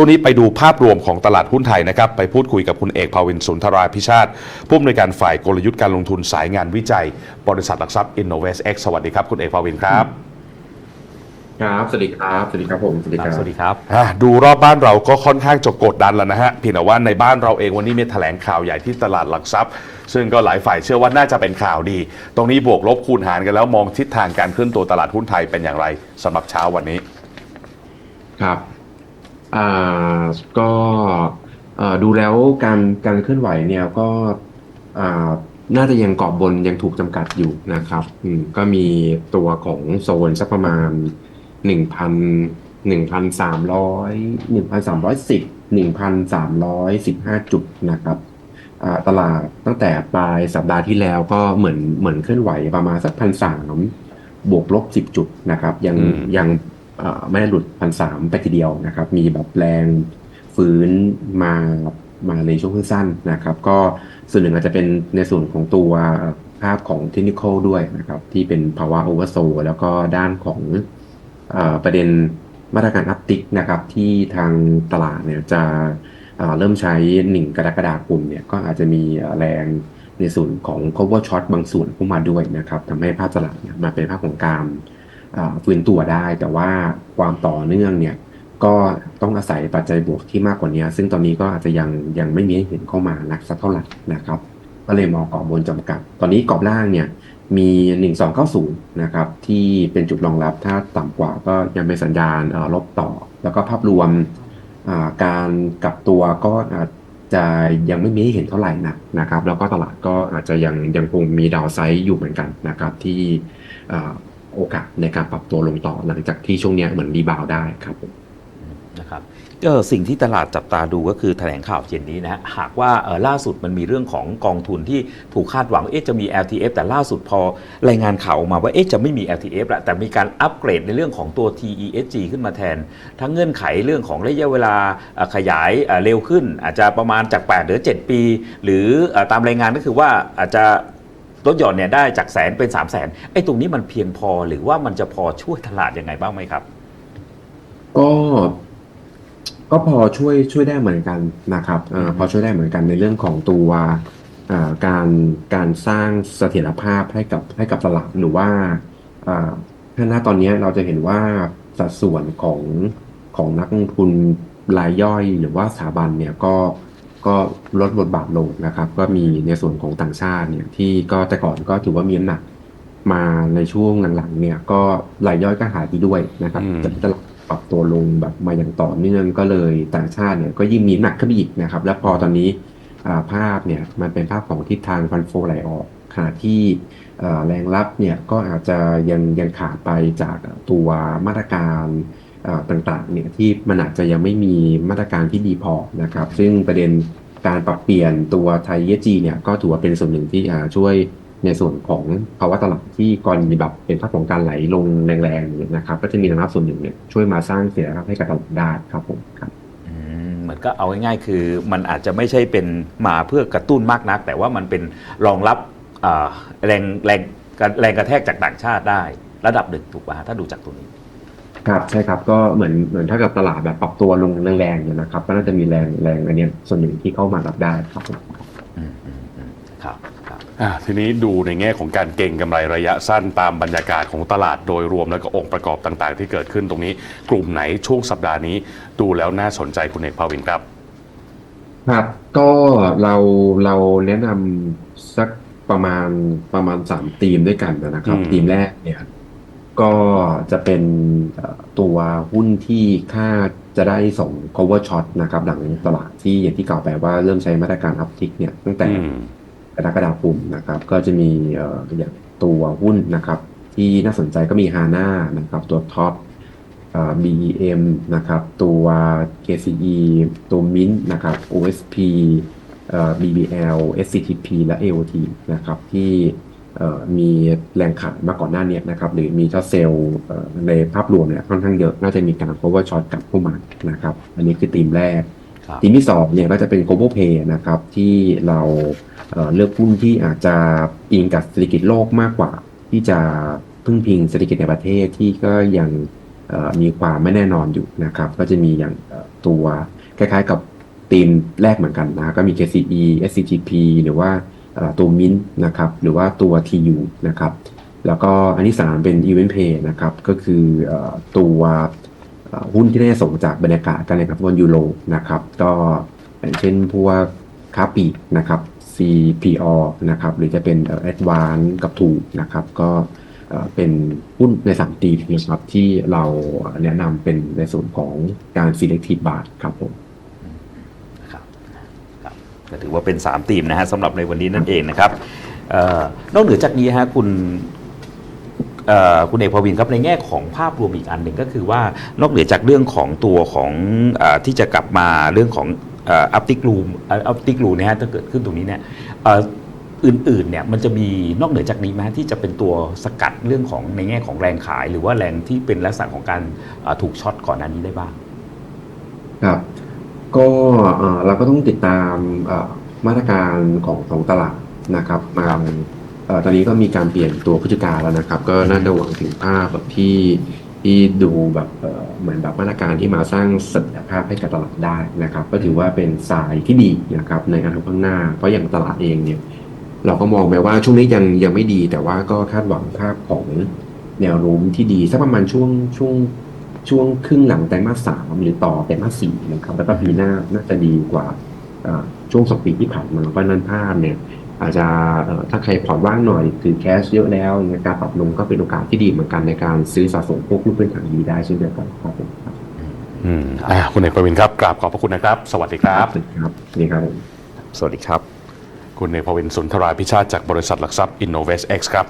ช่วงนี้ไปดูภาพรวมของตลาดหุ้นไทยนะครับไปพูดคุยกับคุณเอกภาวินสุนทราพิชาติผู้อำนวยการฝ่ายกลยุทธ์การลงทุนสายงานวิจัย บริษัทหลักทรัพย์ Innovest X สวัสดีครับคุณเอกภาวินครับครับ สวัสดีครับ สวัสดีครับผม สวัสดีครับ สวัสดีครับอะดูรอบบ้านเราก็ค่อนข้างจะกดดันแล้วนะฮะ เพียงแต่ว่าในบ้านเราเองวันนี้มีแถลงข่าวใหญ่ที่ตลาดหลักทรัพย์ ซึ่งก็หลายฝ่ายเชื่อว่าน่าจะเป็นข่าวดี ตรงนี้บวกลบคูณหารกันแล้วมองทิศทางการเคลื่อนตัวตลาดหุ้นไทยเป็นอย่างไรสำหรับเช้าวันนี้ ครับ อ่าก็เอ่อดูแล้วการการเคลื่อนไหวเนี่ยก็อ่าน่าจะยังเกาะบนยังถูกจำกัดอยู่นะครับอืมก็มีตัวของโซนสักประมาณหนึ่งพันหนึ่งพันสามร้อยหนึ่งพันสามร้อยสิบหนึ่งพันสามร้อยสิบห้าจุดนะครับอ่าตลาดตั้งแต่ปลายสัปดาห์ที่แล้วก็เหมือนเหมือนเคลื่อนไหวประมาณสักพันสามบวกลบสิบจุดนะครับ ยังอืม ยังเอ่อ ไม่ได้หลุดพันสามไปทีเดียวนะครับ มีแบบแรงฟื้นมามาในช่วงสั้นนะครับ ก็ส่วนหนึ่งอาจจะเป็นในส่วนของตัวภาพของเทคนิคด้วยนะครับ ที่เป็นภาวะโอเวอร์โซแล้วก็ด้านของอประเด็นมาตรการอัพติกนะครับ ที่ทางตลาดเนี่ยจะเเริ่มใช้1กรกฎาคมเนี่ยก็อาจจะมีแรงในส่วนของ cover short บางส่วนเข้ามาด้วยนะครับทำให้ภาพตลาดเนี่ยมาเป็นภาพของการ ฟื้นตัวได้ แต่ว่าความต่อเนื่องเนี่ยก็ต้องอาศัยปัจจัยบวกที่มากกว่านี้ ซึ่งตอนนี้ก็อาจจะยังยังไม่มีให้เห็นเข้ามานักสักเท่าไหร่นะครับ ก็เลยมองกรอบบนจำกัด ตอนนี้กรอบล่างเนี่ยมี 1290 นะครับ ที่เป็นจุดรองรับถ้าต่ำกว่าก็ยังเป็นสัญญาณลบต่อ แล้วก็ภาพรวมการกลับตัวก็อาจจะยังไม่มีให้เห็นเท่าไหร่นักนะครับ แล้วก็ตลาดก็อาจจะยังยังคงมีดาวไซด์อยู่เหมือนกันนะครับที่ โอกาสในการปรับตัวลงต่อหลังจากที่ช่วงนี้เหมือนรีบาวได้ครับผมนะครับเออสิ่งที่ตลาดจับตาดูก็คือแถลงข่าวเย็นนี้นะฮะหากว่าล่าสุดมันมีเรื่องของกองทุนที่ถูกคาดหวังว่าเอ๊ะจะมี LTF แต่ล่าสุดพอรายงานข่าวออกมาว่าเอ๊ะจะไม่มี LTF ละแต่มีการอัปเกรดในเรื่องของตัว TESG ขึ้นมาแทน ทั้งเงื่อนไขเรื่องของระยะเวลาขยายเร็วขึ้น อาจจะประมาณจาก 8 หรือ 7 ปี หรือตามรายงานก็คือว่าอาจจะ ลดหย่อนเนี่ยได้จากแสนเป็น3 0 0แสนไอ้ตรงนี้มันเพียงพอหรือว่ามันจะพอช่วยตลาดยังไงบ้างไหมครับ ก็ก็พอช่วยช่วยได้เหมือนกันนะครับเอ่อพอช่วยได้เหมือนกันในเรื่องของตัวเอ่อการการสร้างเสถียรภาพให้กับให้กับตลาดหรือว่าเอ่อถ้าณตอนนี้เราจะเห็นว่าสัดส่วนของของนักลงทุนรายย่อยหรือว่าสถาบันเนี่ยก็ก็ ลดบทบาทลงนะครับ ก็มีในส่วนของต่างชาติเนี่ยที่ก็แต่ก่อนก็ถือว่ามีน้ำหนักมาในช่วงหลังๆเนี่ยก็รายย่อยก็หายไปด้วยนะครับอืมจากที่ตลาดปรับตัวลงแบบมาอย่างต่อเนื่องก็เลยต่างชาติเนี่ยก็ยิ่งมีน้ำหนักขึ้นไปอีกนะครับ แล้วพอตอนนี้อ่าภาพเนี่ยมันเป็นภาพของทิศทางฟันโฟไหลออกขณะที่เอ่อแรงรับเนี่ยก็อาจจะยังยังขาดไปจากตัวมาตรการเอ่อต่างๆเนี่ยที่มันอาจจะยังไม่มีมาตรการที่ดีพอนะครับ ซึ่งประเด็น การปรับเปลี่ยนตัวไทยเอจีเนี่ยก็ถือว่าเป็นส่วนหนึ่งที่ช่วยในส่วนของภาวะตลาดที่กรณีแบบเป็นภาพของการไหลลงแรงๆนี่นะครับ ก็จะมีแรงรับส่วนหนึ่งเนี่ยช่วยมาสร้างเสียรับให้กับตลาดได้ครับผมครับมเหมือนก็เอาง่ายๆ คือมันอาจจะไม่ใช่เป็นมาเพื่อกระตุ้นมากนัก แต่ว่ามันเป็นรองรับแรงแรงแรงกระแทกจากต่างชาติได้ ระดับหนึ่งถูกป่ะฮะถ้าดูจากตัวนี้ ครับใช่ครับก็เหมือนเหมือนถ้ากับตลาดแบบปรับตัวลงแรงๆเนี่ยนะครับ ก็น่าจะมีแรงแรงอันเนี้ยส่วนหนึ่งที่เข้ามารับได้ครับผมอืมอืมอืมครับครับอะทีนี้ดูในแง่ของการเก่งกำไรระยะสั้นตามบรรยากาศของตลาดโดยรวมแล้วก็องค์ประกอบต่างๆ ที่เกิดขึ้นตรงนี้ กลุ่มไหนช่วงสัปดาห์นี้ ดูแล้วน่าสนใจคุณเอกภาวินครับ ครับ ก็เราเราแนะนำสักประมาณประมาณสามธีมด้วยกันนะครับอืม ธีมแรกเนี่ย ก็จะเป็นตัวหุ้นที่ค่าจะได้ส่ง cover shot นะครับ หลังตลาดที่อย่างที่กล่าวไปว่าเริ่มใช้มาตรการ uptick เนี่ยตั้งแต่กรกฎาคมนะครับ ก็จะมีอย่างตัวหุ้นนะครับ ที่น่าสนใจก็มี HANA นะครับ ตัวท็อป BEM นะครับ ตัว KCE ตัว Mint นะครับ OSP BBL SCTP และ AOT นะครับที่ มีแรงขายมาก่อนหน้าเนี้นะครับหรือมีช็อตเซลล์เอ่อในภาพรวมเนี่ยค่อนข้างเยอะน่าจะมีการ cover short กลับเข้ามานะครับอันนี้คือธีมแรกครับทีมที่สองเนี่ยก็จะเป็น global pay นะครับที่เราเอ่อเลือกหุ้นที่อาจจะอิงกับเศรษฐกิจโลกมากกว่า ที่จะพึ่งพิงเศรษฐกิจในประเทศที่ก็ยังเอ่อมีความไม่แน่นอนอยู่นะครับก็จะมีอย่างเอ่อตัวคล้ายๆกับธีมแรกเหมือนกันนะก็มี KCE SCGP หรือว่าเอ่อ ตัว Mint นะครับหรือว่าตัว TU นะครับแล้วก็อันที่ 3 เป็น Event Pay นะครับก็คืออตัวหุ้นที่ได้ส่งจากบรรยากาศการแข่งขันฟุตบอลยูโรนะครับก็อย่างเช่นพวกคาปีนะครับ CPO นะครับหรือจะเป็นอ่อ Advance กับถูกนะครับก็เป็นหุ้นในสามตีนะครับที่เราแนะนำเป็นในส่วนของการ selective buy ครับผม ก็ถือว่าเป็น 3 ทีมนะฮะสำหรับในวันนี้นั่นเองนะครับออนอกเหนือจากนี้ฮะคุณคุณเอกพวินครับในแง่ของภาพรวมอีกอันหนึ่งก็คือว่านอกเหนือจากเรื่องของตัวของอที่จะกลับมาเรื่องของอัพติกลูมอัพติกลูนะฮะถ้าเกิดขึ้นตรงนี้เนี่ยอื่นๆเนี่ยมันจะมีนอกเหนือจากนี้ไหมที่จะเป็นตัวสกัดเรื่องของในแง่ของแรงขาย หรือว่าแรงที่เป็นลักษณะของการถูกช็อตก่อนหน้านี้ได้บ้าง ครับ ก็เอ่อเราก็ต้องติดตามเอ่อมาตรการของของตลาดนะครับมาเอ่อตอนนี้ก็มีการเปลี่ยนตัวผู้จัดการแล้วนะครับ ก็น่าจะหวังถึงภาพแบบที่ที่ดูแบบเอ่อเหมือนแบบมาตรการที่มาสร้างเสถียรภาพให้กับตลาดได้นะครับ ก็ถือว่าเป็นสายที่ดีนะครับในอนาคตข้างหน้า เพราะอย่างตลาดเองเนี่ยเราก็มองไปว่าช่วงนี้ยังยังไม่ดี แต่ว่าก็คาดหวังภาพของแนวโน้มที่ดีสักประมาณช่วงช่วง ช่วงครึ่งหลังไตรมาสสามหรือต่อไตรมาสสี่นะครับแล้วก็ปีหน้าน่าจะดีกว่าเอ่อช่วงสองปีที่ผ่านมาเพราะฉะนั้นภาพเนี่ยอาจจะเอ่อถ้าใครผ่อนว่างหน่อยถือแคชเยอะแล้วเนี่ยการปรับลงก็เป็นโอกาสที่ดีเหมือนกันในการซื้อสะสมพวกหุ้นพื้นฐานดีได้เช่นเดียวกันครับผมครับอืมอ่าคุณเอกประวินครับกราบขอบพระคุณนะครับ สวัสดีครับครับนี่ครับผมสวัสดีครับ คุณเอกประวินสุนทราพิชาติจากบริษัทหลักทรัพย์ Innovest X ครับ